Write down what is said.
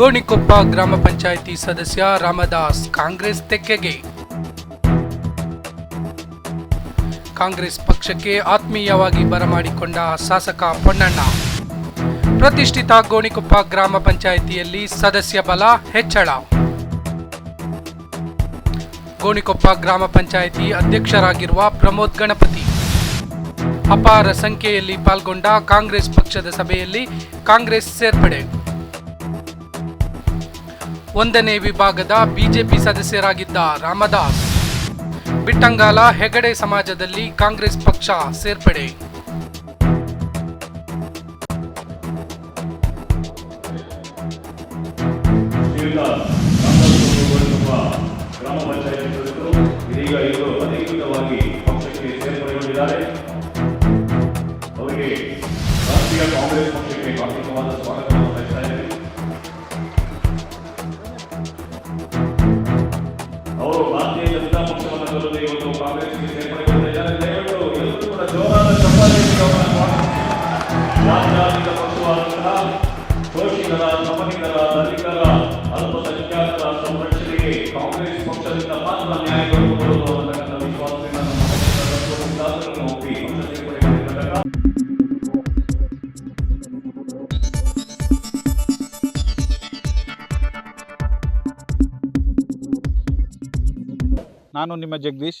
ಗೋಣಿಕೊಪ್ಪ ಗ್ರಾಮ ಪಂಚಾಯಿತಿ ಸದಸ್ಯ ರಾಮದಾಸ್ ಕಾಂಗ್ರೆಸ್ ತೆಕ್ಕೆಗೆ. ಕಾಂಗ್ರೆಸ್ ಪಕ್ಷಕ್ಕೆ ಆತ್ಮೀಯವಾಗಿ ಬರಮಾಡಿಕೊಂಡ ಶಾಸಕ ಪೊನ್ನಣ್ಣ. ಪ್ರತಿಷ್ಠಿತ ಗೋಣಿಕೊಪ್ಪ ಗ್ರಾಮ ಪಂಚಾಯಿತಿಯಲ್ಲಿ ಸದಸ್ಯ ಬಲ ಹೆಚ್ಚಳ. ಗೋಣಿಕೊಪ್ಪ ಗ್ರಾಮ ಪಂಚಾಯಿತಿ ಅಧ್ಯಕ್ಷರಾಗಿರುವ ಪ್ರಮೋದ್ ಗಣಪತಿ. ಅಪಾರ ಸಂಖ್ಯೆಯಲ್ಲಿ ಪಾಲ್ಗೊಂಡ ಕಾಂಗ್ರೆಸ್ ಪಕ್ಷದ ಸಭೆಯಲ್ಲಿ ಕಾಂಗ್ರೆಸ್ ಸೇರ್ಪಡೆ. ಒಂದನೇ ವಿಭಾಗದ ಬಿಜೆಪಿ ಸದಸ್ಯರಾಗಿದ್ದ ರಾಮದಾಸ್. ಬಿಟ್ಟಂಗಾಲ ಹೆಗಡೆ ಸಮಾಜದಲ್ಲಿ ಕಾಂಗ್ರೆಸ್ ಪಕ್ಷ ಸೇರ್ಪಡೆ. ಗ್ರಾಮ ಪಕ್ಷಕ್ಕೆ ಸೇರ್ಪಡೆಗೊಂಡಿದ್ದಾರೆ. ಹಾರ್ದಿಕವಾದ ಶೋಷಿತರ ದಲಿತರ ಅಲ್ಪಸಂಖ್ಯಾತರ ಕಾಂಗ್ರೆಸ್ ಪಕ್ಷದಿಂದ ನಾನು ನಿಮ್ಮ ಜಗದೀಶ್.